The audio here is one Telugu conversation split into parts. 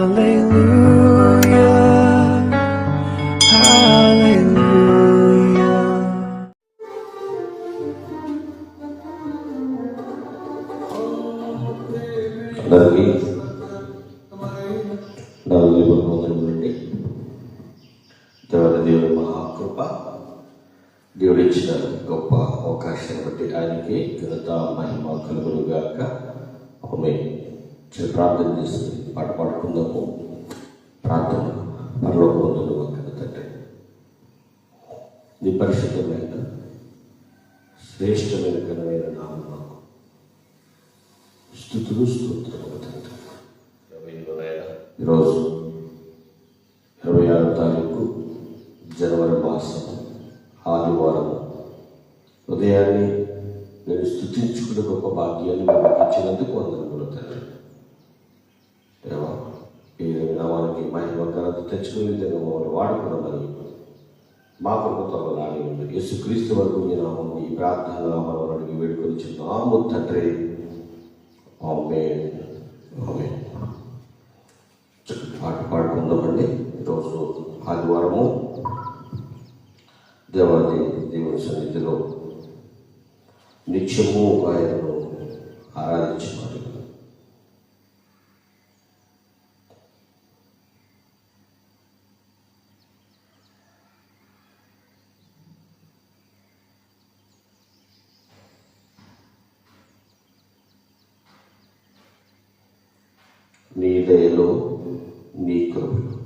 Hallelujah. Hallelujah. అందరికీ నా వందనములండి దేవుని దేవుని మహాకృప దేవుడు ఇచ్చిన గొప్ప అవకాశాన్ని బట్టి ఆయనకి ఘనత మహిమ కలుగులుగాక ఆమె చిన్న ప్రార్థన చేసి పాట పాడుకుందాము ప్రార్థన పరలోక వందలు ఒక తండ్రి నీ పరిశుద్ధమైన శ్రేష్టమైన ఘనమైన నామం మాకు. స్థుతులు స్తోత్రములు తండ్రి ఈరోజు ఇరవై ఆరో తారీఖు జనవరి మాసం ఆదివారం. ఉదయాన్నే నేను స్థుతించుకునే గొప్ప భాగ్యాన్ని మీకు ఇచ్చినందుకు వందనములు తండ్రి. దేవా ఈ నామానికి మహిమ ఘనత తెచ్చుకునే విధంగా మమ్మల్ని వాడుకున్నామని మా ప్రభుత్వం నాని ఉంది. యేసుక్రీస్తు వరకు మీ నామం ఈ ప్రార్థన నామం అడిగి వేడుకొని చిన్నాము తండ్రి ఆమెన్. ఆమెన్. పాట పాడుకుందామండి. ఈరోజు ఆదివారము దేవాది దేవుని సన్నిధిలో నిత్యము ఆయనను ఆరాధించమని నీ దయలో నీ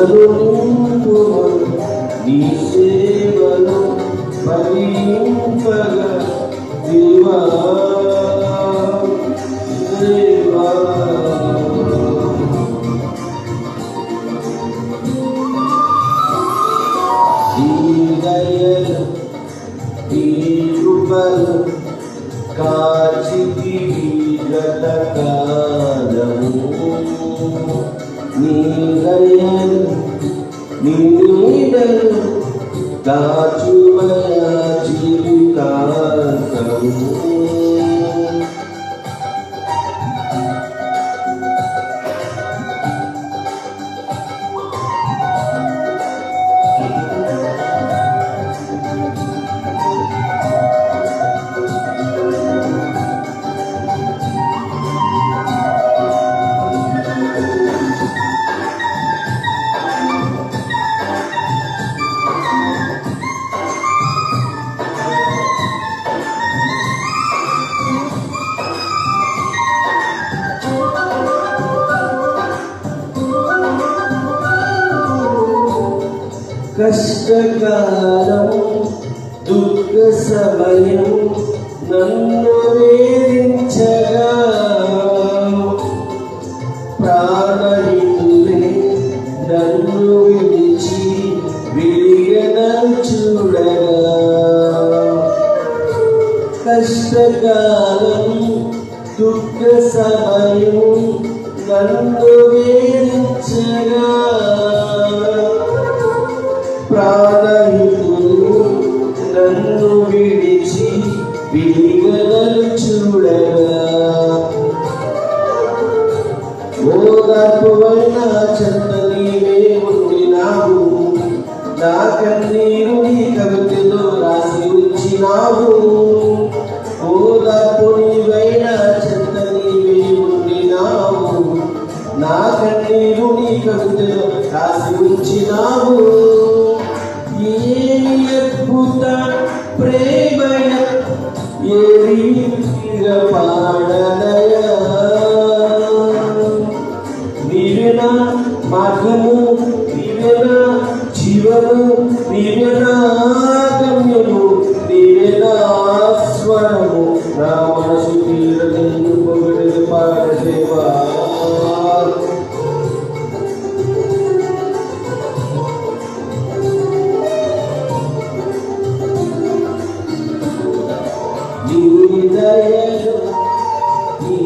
సేవలు నింపుము. నీ ప్రాణహితులు నన్ను విడిచి విడిగలలు చూడగా. ఓదార్పువైన చెత్త నీవే ఉండినావు. నా కన్నీరు నీ కవితలో రాసి ఉంచినావు. ఓదార్పు నీవైన చెత్త నీవే ఉండినావు. నా కన్నీరు నీ కవితలో రాసి ఉంచినావు.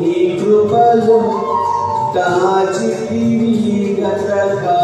నీ కృపలు కాచి గతకా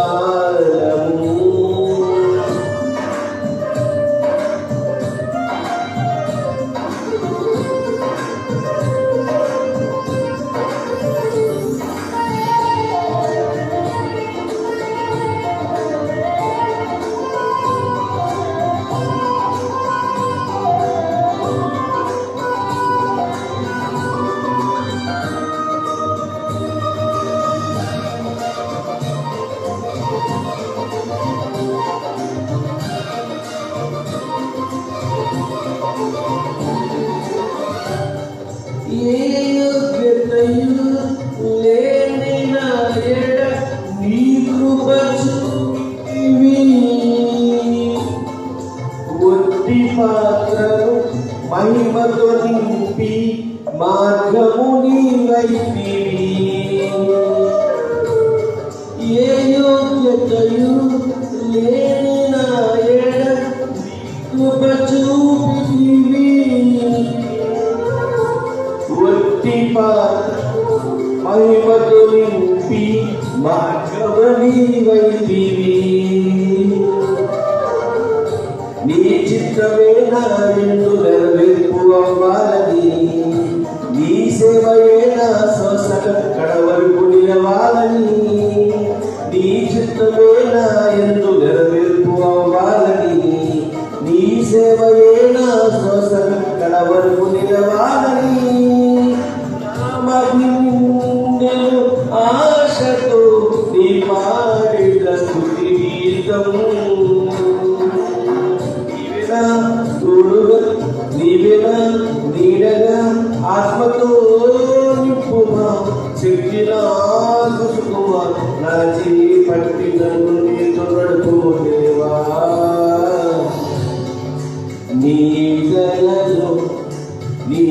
చిత్తమే నా ఎందు నెరవేర్పు అవ్వాలని నీ సేవయే నా శ్వాసక కడవరకు నిలవాలని నామభిందెలు ఆశతో నీ పాడిన స్థుతి గీతము. తోడుగా నీవేనా నీడగా ఆత్మతో నిప్పుమా శక్తి నాకు నా చేయి పట్టి నన్ను నీతో నడుపుదేవా నీ దయలో నీ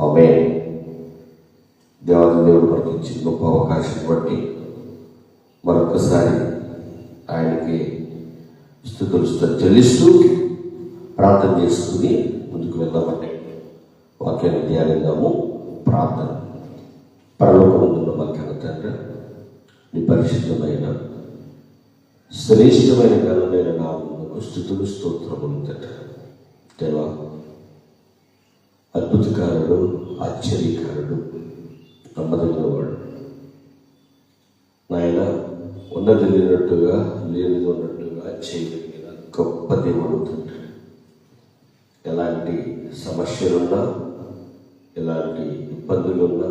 ఆమె దేవాది దేవుడు మనకి ఇచ్చిన గొప్ప అవకాశం బట్టి మరొకసారి ఆయనకి స్థుతులు చెల్లిస్తూ ప్రార్థన చేసుకుని ముందుకు వెళ్దామండి. వాక్యాన్ని ధ్యానిద్దాము. ప్రార్థన. పరలోకముందున్న మా తండ్రి నీ పరిశుద్ధమైన శ్రేష్టమైన ఘనమైన నామమునకు స్థుతులు స్తోత్రములు తండ్రి. దేవా అద్భుతకారుడు ఆశ్చర్యకారుడు నమ్మదగినవాడు. నాయన ఉన్నది లేనట్టుగా లేనిది ఉన్నట్టుగా చేయగలిగిన గొప్ప దేవుడు తండ్రి. ఎలాంటి సమస్యలున్నా ఎలాంటి ఇబ్బందులున్నా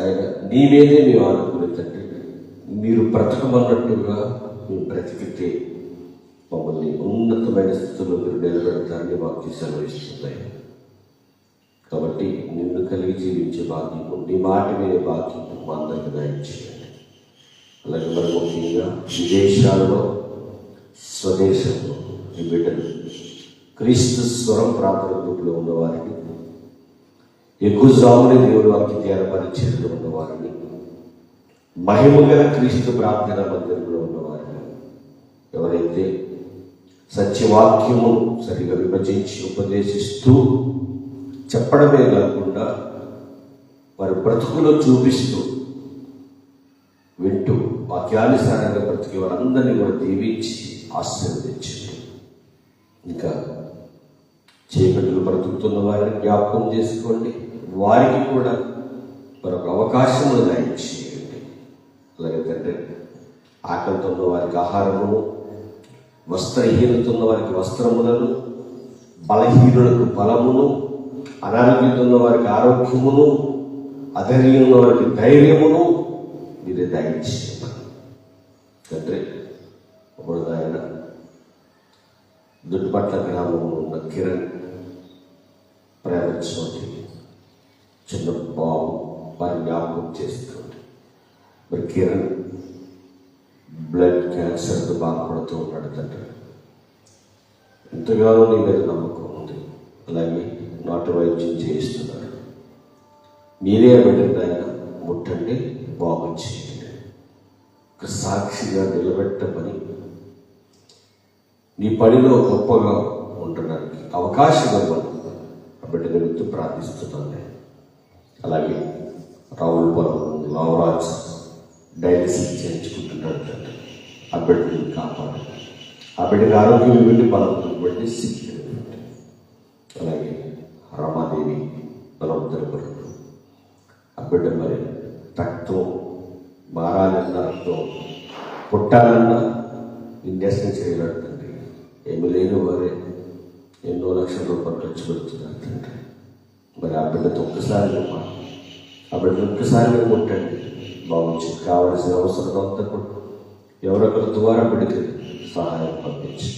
ఆయన నీ మీదే మేము ఆనుకునే తండ్రి. మీరు బ్రతకమన్నట్టుగా మేము బ్రతికితే మమ్మల్ని ఉన్నతమైన స్థితిలో మీరు నిలబెడతారని మాకు సెలవు ఇస్తున్నాయి. కాబట్టి నిన్ను కలిగి జీవించే భాగ్యము నీ మాట మీద బాధ్యత అందరికి దయచేయండి. అలాగే మరి ముఖ్యంగా విదేశాలలో స్వదేశంలో ఈ బిడ్డలు క్రీస్తు స్వరం ప్రార్థన ఉన్నవారిని ఎక్కువ జాముని దేవుడు వాక్య ధ్యాన పరిచయంలో ఉన్న క్రీస్తు ప్రార్థన మందిరంలో ఉన్నవారిని ఎవరైతే సత్యవాక్యము సరిగా విభజించి ఉపదేశిస్తూ చెప్పడమే కాకుండా వారి బ్రతుకులో చూపిస్తూ వింటూ వాక్యానుసారంగా బ్రతికే వారందరినీ కూడా దీవించి ఆశీర్వదించండి. ఇంకా చీకట్లు బ్రతుకుతున్న వారిని జ్ఞాపకం చేసుకోండి. వారికి కూడా మరొక అవకాశం దయచేయండి అలాగే తండ్రి ఆకలితో ఉన్న వారికి ఆహారమును వస్త్రహీనత ఉన్న వారికి వస్త్రములను బలహీనులకు బలమును అనారోగ్యంతో ఉన్న వారికి ఆరోగ్యమును అధైర్యం ఉన్న వారికి ధైర్యమును మీరే దయచేయండి తండ్రి ఇప్పుడు ఆయన దుడ్డుపట్ల గ్రామంలో ఉన్న కిరణ్ ప్రేమించోటి చిన్న బాబు వారి జ్ఞాపకం చేస్తుంది. మరి కిరణ్ బ్లడ్ క్యాన్సర్తో బాధపడుతూ ఉన్నాడు తండ్రి. ఎంతగానో నీ మీద నమ్మకం ఉంది. అలాగే నాటు వైద్యం చేయిస్తున్నాడు మీరే బిడ్డను ఆయన ముట్టండి బాగు చేయండి. ఒక సాక్షిగా నిలబెట్టమని నీ పనిలో గొప్పగా ఉండడానికి అవకాశం ఇవ్వాలి ఆ బిడ్డ గురించి ప్రార్థిస్తున్నాను నేను. అలాగే రావులపురం లవరాజ్ డయాలసిస్ చేయించుకుంటున్నాడు తండ్రి ఆ బిడ్డని కాపాడండి. ఆ బిడ్డకి ఆరోగ్యం ఇవ్వండి బలం ఇవ్వండి శక్తి ఇవ్వండి. అలాగే రమాదేవి బలవంతరి కొరకు ఆ బిడ్డ మరి రక్తం మారాలన్న రక్తం పుట్టాలన్నా ఇండస్ట్రీ చేయలేడు తండ్రి. ఏమి లేని వారే ఎన్నో లక్షల రూపాయలు ఖర్చు పెడుతున్నారు తండ్రి. మరి ఆ బిడ్డతో ఒక్కసారి మా ఆ బిడ్డ ఒక్కసారి కొట్టండి. బాగుంచి కావలసిన అవసరం అంతా కూడా ఎవరొకరి ద్వారా బిడ్డకి సహాయం పంపించి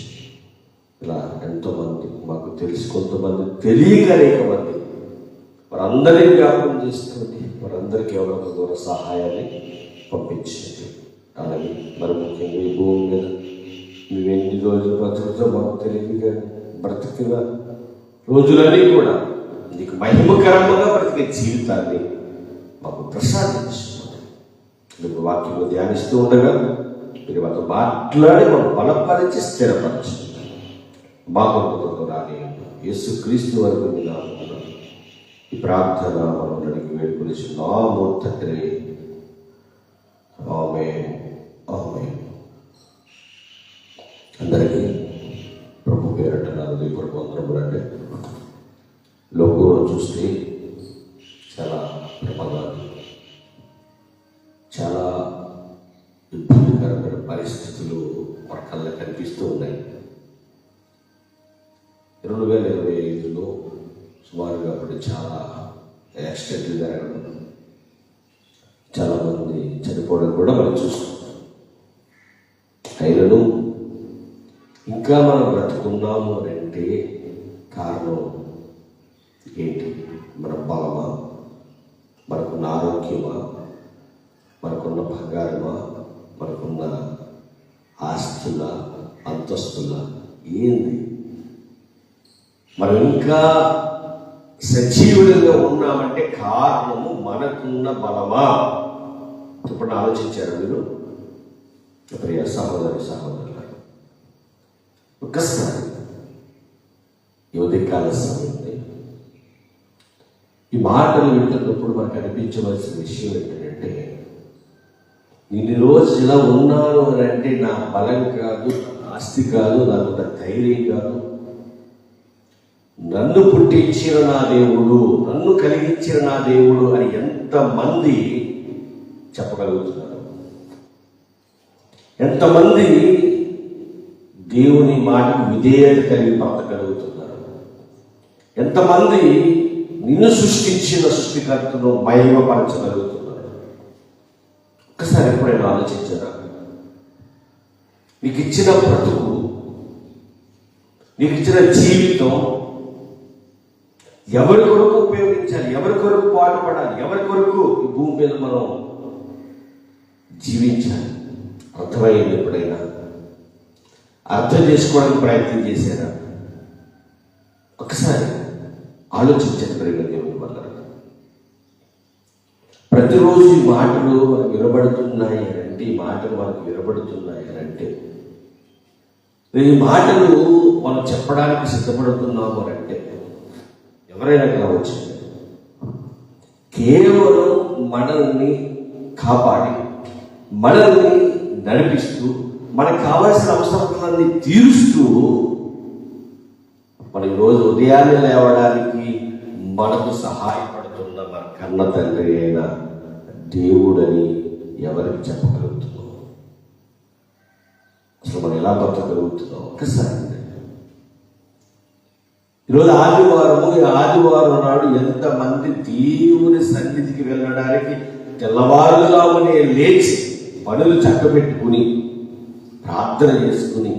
ఇలా ఎంతోమంది మాకు తెలిసి కొంతమంది తెలియక అనేక మంది. వారందరినీ జ్ఞాపకం చేసుకోండి వారందరికీ ఎవరొక ద్వారా సహాయాన్ని పంపించండి. అలాగే మరి ముఖ్యంగా ఈ భూమి మీద మేము ఎన్ని రోజులు బ్రతుకుతో మాకు తెలియదు కానీ బ్రతికిన రోజులన్నీ కూడా నీకు మహిమకరంగా బ్రతికే జీవితాన్ని మాకు ప్రసాదించుకోండి మీకు వాక్యం ధ్యానిస్తూ ఉండగా మీరు వాళ్ళతో మాట్లాడి మనం బలపరిచి స్థిరపరచండి. మా కొరకు రాని యేసు క్రీస్తు వరకు మీద ఈ ప్రార్థన మనం నడికి వేడుకొని నామో తండ్రి ఆమె ఆమె అందరికీ ప్రభు పేరట నాది హృదయపూర్వక వందనములు లోకంలో చూస్తే చాలా ప్రమాదాలు చాలా ఇబ్బందికరమైన పరిస్థితులు మన కళ్ళ కనిపిస్తూ ఉన్నాయి. రెండు వేల ఇరవై ఐదులో సుమారుగా అప్పుడు చాలా యాక్సిడెంట్లు జరగడం చాలామంది చనిపోవడం కూడా మనం చూస్తున్నాం. అయినను ఇంకా మనం బ్రతుకున్నాము అని అంటే కారణం ఏంటి? మన బలమా? మనకున్న ఆరోగ్యమా? మనకున్న బంగారమా? మనకున్న ఆస్తుల? అంతస్తుల? ఏంది? మనం ఇంకా సజీవులుగా ఉన్నామంటే కారణము మనకున్న బలమా? ఇప్పుడు ఆలోచించారు మీరు? ప్రియ సహోదరి సహోదరులు ఒక్కసారి ఈ ఉదయకాల సమయంలో ఈ మాటలు వింటున్నప్పుడు మనకు అనిపించవలసిన విషయం ఏంటంటే ఇన్ని రోజులు ఇలా ఉన్నాను అని అంటే నా బలం కాదు ఆస్తి కాదు నాకు ధైర్యం కాదు. నన్ను పుట్టించిన నా దేవుడు నన్ను కలిగించిన నా దేవుడు అని ఎంతమంది చెప్పగలుగుతున్నారు? ఎంతమంది దేవుని మాటకు విధేయత కలిగి పట్టగలుగుతున్నారు ఎంతమంది నిన్ను సృష్టించిన సృష్టికర్తను మహిమపరచగలుగుతున్నారు? ఒకసారి ఎప్పుడైనా ఆలోచించరా? నీకు ఇచ్చిన బ్రతుకు నీకు ఇచ్చిన జీవితం ఎవరి కొరకు ఉపయోగించాలి? ఎవరి కొరకు పాటుపడాలి? ఎవరి కొరకు ఈ భూమి మీద మనం జీవించాలి? అర్థమైంది ఎప్పుడైనా? అర్థం చేసుకోవడానికి ప్రయత్నం చేశారా? ఒకసారి ఆలోచించండి ప్రేమ దేవుని వల్ల ప్రతిరోజు ఈ మాటలు మనకు వినబడుతున్నాయి అని అంటే ఈ మాటలు మనకు వినబడుతున్నాయి అని అంటే ఈ మాటలు మనం చెప్పడానికి సిద్ధపడుతున్నాము అని అంటే ఎవరైనా కావచ్చు కేవలం మనల్ని కాపాడి మనల్ని నడిపిస్తూ మనకు కావాల్సిన అవసరాలన్నీ తీరుస్తూ మన రోజు ఉదయాన్నే లేవడానికి మనకు సహాయపడుతున్న మన కన్న తండ్రి అయిన దేవుడని ఎవరికి చెప్పగలుగుతున్నాం అసలు మనం ఎలా బతకగలుగుతున్నాం? ఒకసారి ఈరోజు ఆదివారము ఈ ఆదివారం నాడు ఎంతమంది దేవుని సన్నిధికి వెళ్ళడానికి తెల్లవారుజామునే లేచి పనులు చక్కబెట్టుకుని ప్రార్థన చేసుకుని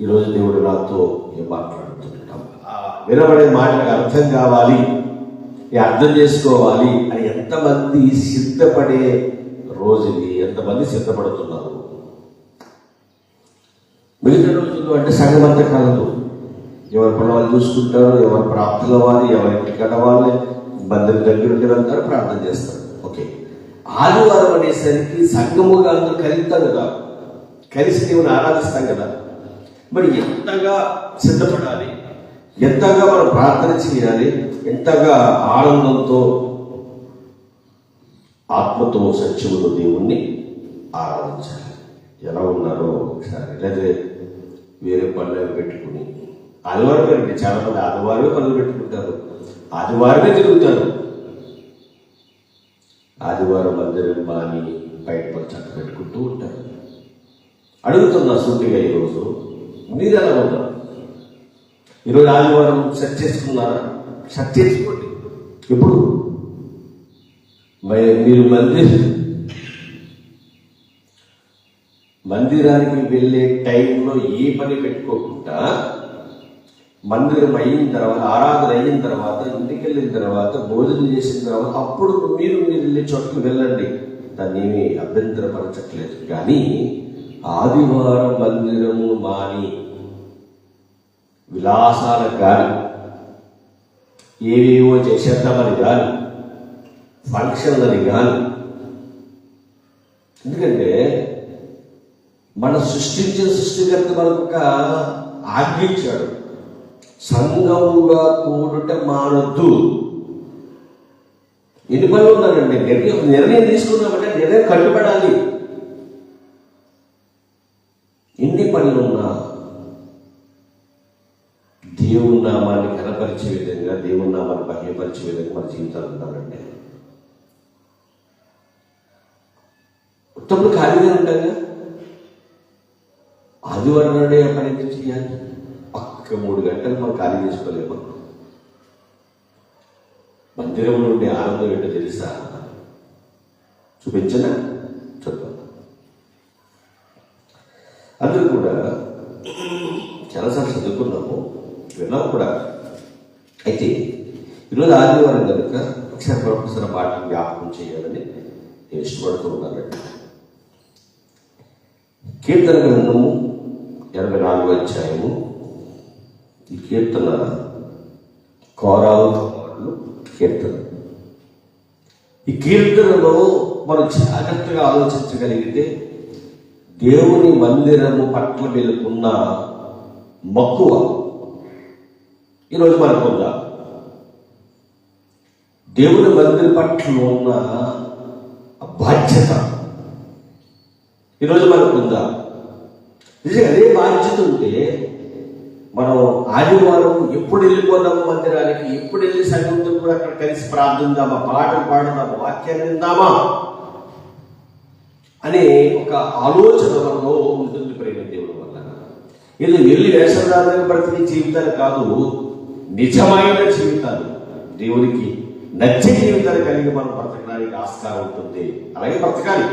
ఈరోజు దేవుడు నాతో ఏం మాట్లాడుతుంటాం? వినబడే మాటకు అర్థం కావాలి అర్థం చేసుకోవాలి అని ఎంతమంది సిద్ధపడే రోజుని ఎంతమంది సిద్ధపడుతున్నారు? మిగతా రోజుల్లో అంటే సంఘం అంతా కలదు ఎవరి పని వాళ్ళు చూసుకుంటారు ఎవరు ప్రాప్తుల వాళ్ళు ఎవరి ఇంటికట వాళ్ళు బంధువుల దగ్గర ఉండే వెళ్తారు ప్రార్థన చేస్తారు. ఓకే. ఆదివారం అనేసరికి సంఘముగా అందరూ కలుగుతాం కదా. కలిసి దేవుని ఆరాధిస్తాం కదా. మరి ఎంతగా సిద్ధపడాలి ఎంతగా మనం ప్రార్థన చేయాలి ఎంతగా ఆనందంతో ఆత్మతో సత్యముతో దేవుణ్ణి ఆరాధించాలి. ఎలా ఉన్నారో ఒకసారి. లేదా వేరే పనులు పెట్టుకుని ఆదివారం అండి చాలా మంది ఆదివారమే పనులు పెట్టుకుంటారు. ఆదివారమే తిరుగుతారు. ఆదివారం మందిరం బాని బయట చక్క పెట్టుకుంటూ ఉంటారు. అడుగుతున్నా సూటిగా ఈరోజు మీరు ఎలా ఉన్నారు? ఈరోజు ఆదివారం సెట్ చేసుకున్నారా? సెట్ చేసుకోండి. ఇప్పుడు మరి మీరు మందిర్ మందిరానికి వెళ్ళే టైంలో ఏ పని పెట్టుకోకుండా మందిరం అయిన తర్వాత ఆరాధన అయిన తర్వాత ఇంటికి వెళ్ళిన తర్వాత భోజనం చేసిన తర్వాత అప్పుడు మీరు మీరు వెళ్ళే చోటుకు వెళ్ళండి. దాన్ని ఏమీ అభ్యంతరపరచట్లేదు. కానీ ఆదివారం మందిరము మాని విలాసాలకు కానీ ఏవేవో చేసేద్దామని కానీ ఫంక్షన్లని కానీ ఎందుకంటే మన సృష్టించిన సృష్టికర్త మనకు ఆజ్ఞించాడు సంఘముగా కూడుట మానొద్దు. ఎన్ని పనులు ఉన్నారండి నిర్ణయం నిర్ణయం తీసుకున్నామంటే నిర్ణయం కట్టుబడాలి. ఎన్ని పనులు ఉన్నా దేవుని నామాన్ని కనపరిచే విధంగా దేవుని నామాన్ని బహ్యపరిచే విధంగా మన జీవితాలు ఉన్నారండి ఉత్తప్పుడు ఖాళీగా ఉంటాగా ఆదివారం నాడే పని ఎందుకు చేయాలి? ఇంకా మూడు గంటలు మనం ఖాళీ చేసుకోలేము. మందిరం నుండి ఆనందం ఏంటో తెలుసా? చూపించనా? చూద్దాం అందరూ కూడా చాలాసార్లు చదువుకున్నాము విన్నాము కూడా. అయితే ఈరోజు ఆదివారం కనుక అక్షర ప్రొఫెసర్ పాఠం జ్ఞాపకం చేయాలని నేను ఇష్టపడుతూ ఉన్నానండి కీర్తన గ్రంథము ఎనభై నాలుగు అధ్యాయము. ఈ కీర్తన కోరాలు కీర్తన. ఈ కీర్తనలో మనం జాగ్రత్తగా ఆలోచించగలిగితే దేవుని మందిరము పట్ల వీళ్ళకున్న మక్కువ ఈరోజు మనకుందా దేవుని మందిర పట్ల ఉన్న బాధ్యత ఈరోజు మనకుందా నిజంగా అదే బాధ్యత ఉంటే మనం ఆదివారం ఎప్పుడు వెళ్ళిపోదాము మందిరానికి ఎప్పుడు వెళ్ళి సంగీతం కూడా అక్కడ కలిసి ప్రార్థిందామా పాటలు పాడదామా వాక్యాన్ని విందామా అనే ఒక ఆలోచన మనలో ఉంటుంది ప్రేమ దేవుడు వల్ల. ఇది వెళ్ళి వేషధారణ బ్రతికి జీవితాలు కాదు నిజమైన జీవితాలు. దేవునికి నచ్చే జీవితాలు కలిగి మనం బ్రతకడానికి ఆస్కారం ఉంటుంది. అలాగే బ్రతకాలి.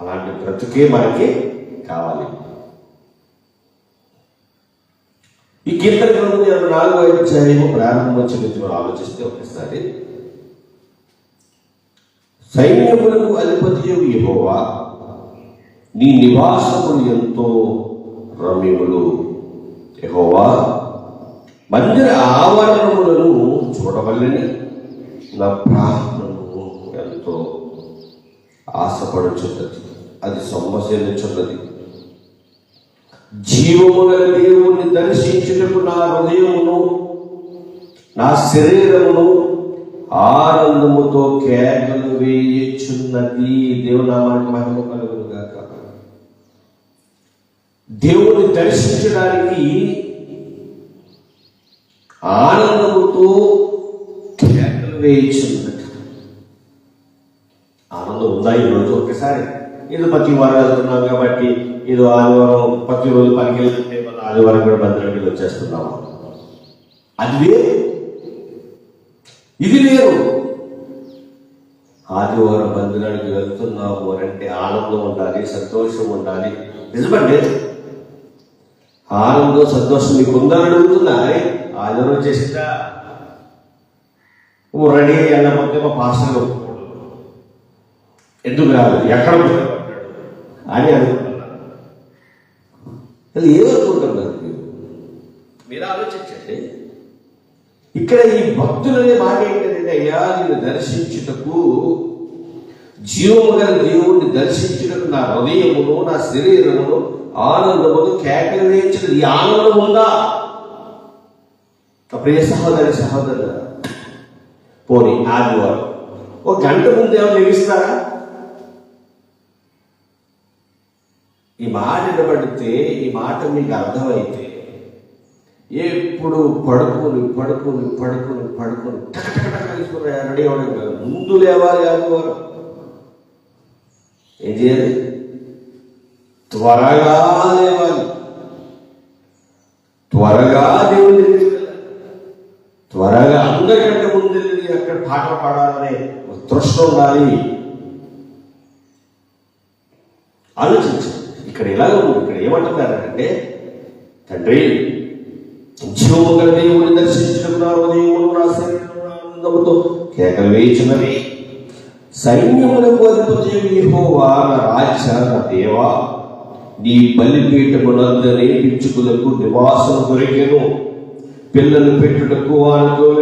అలాంటి బ్రతుకే మనకి కావాలి. ఈ కీర్తన గ్రంథం ఇరవై నాలుగు ఐదు అధ్యాయము ప్రారంభం వచ్చి నుంచి మనం ఆలోచిస్తే ఒకసారి సైన్యములకు అధిపతి యహోవా నీ నివాసములు ఎంతో రమ్యములు. యహోవా మందిర ఆవరణములను చూడవల్లని నా ప్రాణము ఎంతో ఆశపడుచున్నది. అది సొమ్మసేలుచున్నది జీవము గల దేవుణ్ణి దర్శించుటకు నా హృదయమును నా శరీరమును ఆనందముతో కేకలు వేయచున్నది. దేవునామానికి మహిమ కలుగును గాక. దేవుని దర్శించడానికి ఆనందముతో కేకలు వేయుచున్నది ఆనందం ఉందా ఈ రోజు ఏదో ఇది ప్రతి వారం వెళ్తున్నాం కాబట్టి ఇది ఆదివారం ప్రతి రోజు పనికి వెళ్తుంటే మన ఆదివారం కూడా భద్రకి వచ్చేస్తున్నాము అది వేరు. ఇది వేరు. ఆదివారం మందిరానికి వెళ్తున్నాము అని అంటే ఆనందం ఉండాలి సంతోషం ఉండాలి. నిజమండి? ఆనందం సంతోషం మీకు ఉందని అడుగుతున్నా. ఆదివారం చేసిందా ఓ రెడీ వెళ్ళకపోతే మా పాస్టర్ ఎందుకు రాదు ఎక్కడ అని అది ఏమనుకుంటున్నారు మీరు. మీరు ఆలోచించండి. ఇక్కడ ఈ భక్తులనే మాట ఏంటంటే అయ్యా నేను దర్శించుటకు జీవము గల దేవుణ్ణి దర్శించుటకు నా హృదయమును నా శరీరమును ఆనందమును కేకరించిన ఈ ఆనందం ఉందా? ప్రియ సహోదరి సహోదరు పోనీ ఆదివారం. ఒక గంట ముందు ఏమైనా లెగిస్తారా? ఈ మాట నిలబడితే ఈ మాట మీకు అర్థమైతే ఎప్పుడు పడుకుని పడుకుని పడుకుని పడుకుని టక రెడీ అవ్వడం కాదు. ముందు లేవాలి ఆదివారం. ఏం చేయాలి? త్వరగా లేవాలి. త్వరగా దేవుని త్వరగా అందరికంటే ముందు అక్కడ పాట పాడాలనే ఒక ఉండాలి. ఆలోచించండి ఇక్కడ ఎలాగ ఇక్కడ ఏమంటున్నారంటే తండ్రి జీవము దేవుని దర్శించడం దేవుడు నా శరీరమును ఆనందముతో కేకలు వేయించినవి సైన్యములకు అధిపతి యెహోవా నా రాజ్య నా దేవా నీ బలిపీఠమునందరి పిచ్చుకులకు నివాసం దొరికెను. పిల్లలు పెట్టుటకు వారితో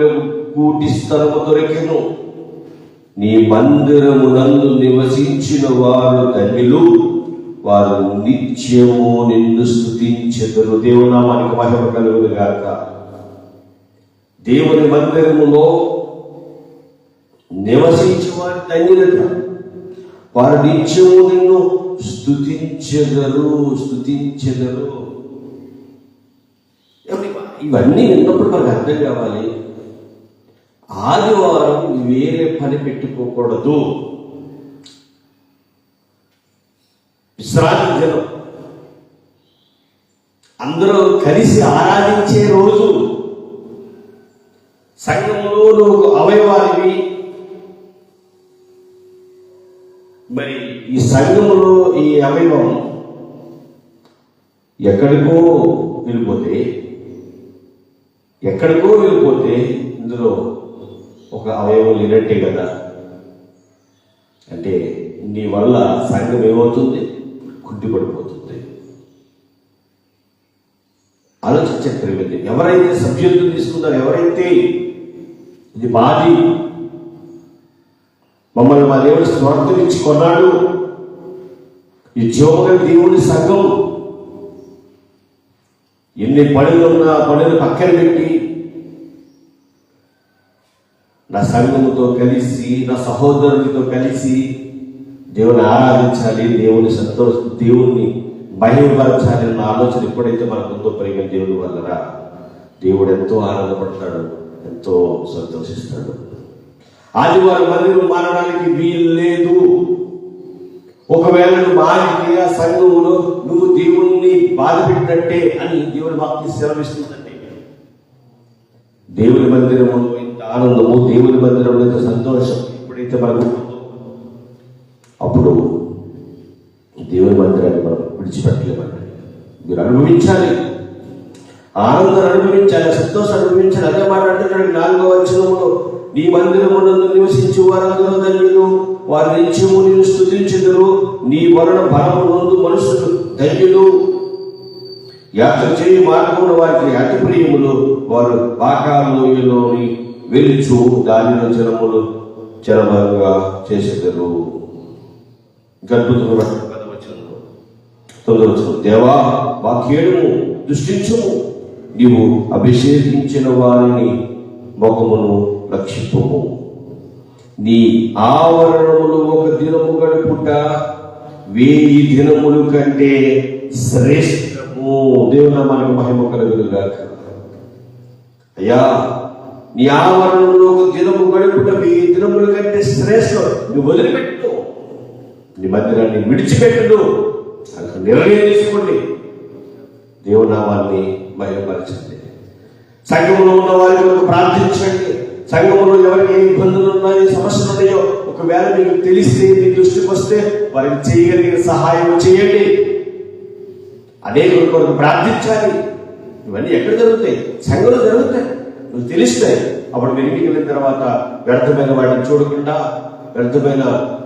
కూటి స్థలము దొరికెను. నీ మందిరమునందు నివసించిన వారు ధన్యులు. వారు నిత్యము నిన్ను స్థుతించెదరు దేవునామానికి మహిమ కలుగును గాక దేవుని మందిరములో నివసించి వారి ధన్యత వారు నిత్యము నిన్ను స్థుతించెదరు స్థుతించెదరు ఇవన్నీ విన్నప్పుడు మనకు అర్థం కావాలి. ఆదివారం వేరే పని పెట్టుకోకూడదు. ఇస్రాయల్ జనం అందరూ కలిసి ఆరాధించే రోజు. సంఘంలో నువ్వు అవయవాలివి. మరి ఈ సంఘంలో ఈ అవయవం ఎక్కడికో వెళ్ళిపోతే ఎక్కడికో వెళ్ళిపోతే ఇందులో ఒక అవయవం లేనట్టే కదా. అంటే నీ వల్ల సంఘం ఏమవుతుంది? కుంటిపడిపోతుంది ఆలోచించండి ప్రేమిది ఎవరైతే సబ్జెక్టు తీసుకున్నారో ఎవరైతే ఇది మాది మమ్మల్ని మా దేవుడు స్వార్థం ఇచ్చి కొన్నాడు ఈ జోగ దేవుని సంఘం ఎన్ని పనులు ఉన్నా పనులు పక్కన పెట్టి నా సంఘముతో కలిసి నా సహోదరులతో కలిసి దేవుని ఆరాధించాలి దేవుని సంతోష దేవుణ్ణి మహిమపరచాలి అన్న ఆలోచన ఎప్పుడైతే మనకు ఉందో ప్రేమ దేవుని వల్లరా? దేవుడు ఎంతో ఆనందపడతాడు ఎంతో సంతోషిస్తాడు. ఆదివారం మందిరం మారడానికి వీలు లేదు ఒకవేళ నువ్వు మారితే ఆ సంఘములో నువ్వు దేవుణ్ణి బాధ పెట్టినట్టే అని దేవుని వాక్యం సెలవిస్తుందండి. దేవుని మందిరము ఇంత ఆనందము దేవుని మందిరంలో ఇంత సంతోషం ఎప్పుడైతే మనకు అప్పుడు దేవుని మందిరాన్ని మనం విడిచిపెట్టలేమండి. మీరు అనుభవించాలి. ఆనందం అనుభవించాలి సంతోషం అనుభవించాలి. అదే మాట అంటున్నాడు నాలుగో వచనములో నీ మందిరమునందు నివసించి వారందరూ ధన్యులు. వారి నిత్యము నిన్ను స్థుతించుదురు నీ వలన బలము నందు మనుషులు ధన్యులు. యాత్ర చేయి మార్గమున వారికి అతి ప్రియములు వారు పాకాలోయలోని వెలుచు దానిలో జనములు చరమంగా చేసేదరు. గర్భతులు పదవచనంలో తొందరవచ్చు దేవా వాక్యేడుము దృష్టించుము. నీవు అభిషేకించిన వారిని ముఖమును రక్షింపము. నీ ఆవరణములు ఒక దినము గడుపుట వేయి దినములు కంటే శ్రేష్టము. దేవుని మనకు మహిమ కలుగునుగాక అయ్యా నీ ఆవరణంలో ఒక దినము గడుపుట వెయ్యి దినముల కంటే శ్రేష్టం. నువ్వు వదిలిపెట్టు. నిబంధనాన్ని మందిరాన్ని అక్కడ నిర్ణయం తీసుకోండి. దేవునామాన్ని మహిమపరచండి. సంఘంలో ఉన్న వారి కొరకు ప్రార్థించండి. సంఘంలో ఎవరికి ఏ ఇబ్బందులు ఉన్నాయో సమస్యలు ఉన్నాయో ఒకవేళ మీకు తెలిస్తే మీ దృష్టికి వస్తే వారికి చేయగలిగిన సహాయం చేయండి. అనేక కొరకు ప్రార్థించాలి. ఇవన్నీ ఎక్కడ జరుగుతాయి? సంఘంలో జరుగుతాయి. నువ్వు తెలిస్తే అప్పుడు మీరు ఇంటికి వెళ్ళిన తర్వాత వ్యర్థమైన వాటిని చూడకుండా వ్యర్థమైన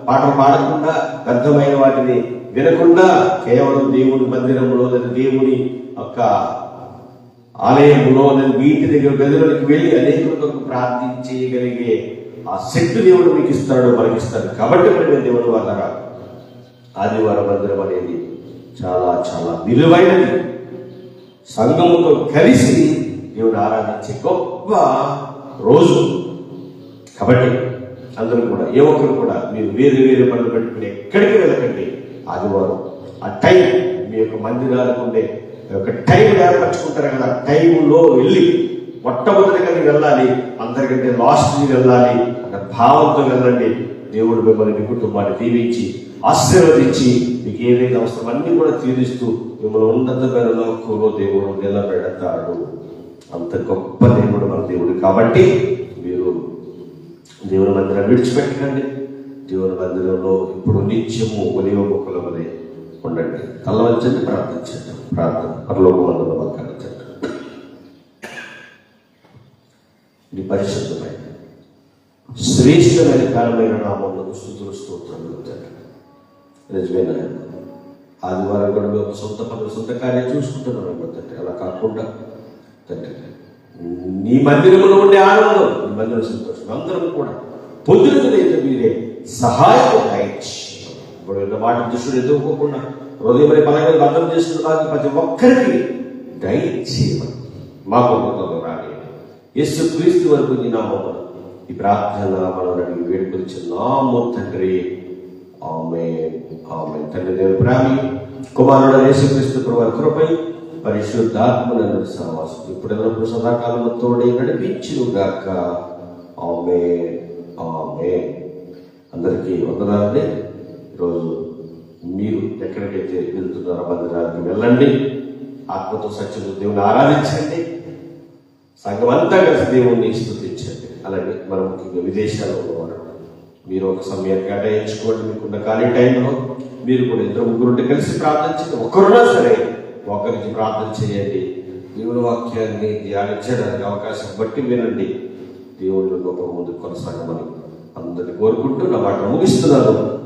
పాటలు పాడకుండా వ్యర్థమైన వాటిని వినకుండా కేవలం దేవుని మందిరంలో లేదా దేవుని యొక్క ఆలయంలో నేను మీ ఇంటి దగ్గర గదిలోకి వెళ్ళి అనేకుల ప్రార్థించగలిగే ఆ శక్తి దేవుడు మీకు ఇస్తాడు మనకి ఇస్తాడు కాబట్టి మనం దేవుడు వాళ్ళ ఆదివారం మందిరం అనేది చాలా చాలా విలువైనది. సంఘముతో కలిసి దేవుడు ఆరాధించే గొప్ప రోజు. కాబట్టి అందరూ కూడా ఏ ఒక్కరు కూడా మీరు వేరు వేరు పనులు పెట్టుకుని ఎక్కడికి వెళ్ళకండి. ఆదివారం ఆ టైం మీ యొక్క మందిరాలకు ఉండే ఒక యొక్క టైం ఏర్పరచుకుంటారు కదా టైంలో వెళ్ళి మొట్టమొదటిగా మీరు వెళ్ళాలి అందరికంటే లాస్ట్ మీరు వెళ్ళాలి అన్న భావంతో వెళ్ళండి. దేవుడు మిమ్మల్ని మీ కుటుంబాన్ని దీవించి ఆశీర్వదించి మీకు ఏదైతే అవసరం అన్ని కూడా తీరుస్తూ మిమ్మల్ని ఉన్నతమైన లోకంలో దేవుడు నిలబెడతాడు. అంత గొప్ప దేవుడు మన దేవుడు కాబట్టి మీరు దేవుని మందిరం విడిచిపెట్టకండి. దేవుని మందిరంలో ఇప్పుడు నిత్యము ఒలివ మొక్కల వలె ఉండండి. తల్లవంచండి ప్రార్థించండి. ప్రార్థన పరలోక మందుల పక్కన ఇది పరిశుద్ధమైన శ్రేష్టమైన కాలమైన నామంలో స్థుతులు స్తోత్రములు నిజమైన ఆదివారం కూడా మేము సొంత పనులు సొంత కార్యం చూసుకుంటున్నాం తండ్రి. అలా కాకుండా తండ్రి నీ మందిరంలో ఉండే ఆనందం నీ మందిరం సంతోషం. అందరం కూడా పొద్దునైతే మీరే సహాయం దయచేయండి. ఇప్పుడు మాట దుష్టుడు ఎదుర్కోకుండా హృదయం బలంగా బంధం చేస్తున్న దానికి ప్రతి ఒక్కరికి దయచేయమని మా కుటుంబంలో రాని యేసు క్రీస్తు వరకు నీ నామం ఈ ప్రార్థన మనం అడిగి వేడుకొచ్చి వేడుకొచ్చున్నాము తండ్రి. ఆమె ఆమె తండ్రి దేవుని ప్రేమి కుమారుడు యేసుక్రీస్తు ప్రభు కృపై పరిశుద్ధాత్మలను సహవాసం ఇప్పుడు సదాకాలంలో తోడే నడిపించును గాక ఆమె ఆమె అందరికీ వందనాలండి. ఈరోజు మీరు ఎక్కడికైతే వెళ్తున్నారో మందిరానికి వెళ్ళండి. ఆత్మతో సత్యంతో దేవుని ఆరాధించండి. సంఘం అంతా కలిసి దేవుణ్ణి స్థుతించండి. అలాగే మనం ముఖ్యంగా విదేశాల్లో ఉన్నవారు మీరు ఒక సమయం కేటాయించుకోండి. మీకున్న ఖాళీ టైంలో మీరు కూడా ఇద్దరు ముగ్గురుంటే కలిసి ప్రార్థించండి ఒకరున్నా సరే ఒకరికి ప్రార్థన చేయండి. దేవుని వాక్యాన్ని ధ్యానించడానికి అవకాశం బట్టి వినండి. దేవుడు గొప్ప ముందు కొనసాగమని అందరిని కోరుకుంటూ నా మాట ముగిస్తున్నాను.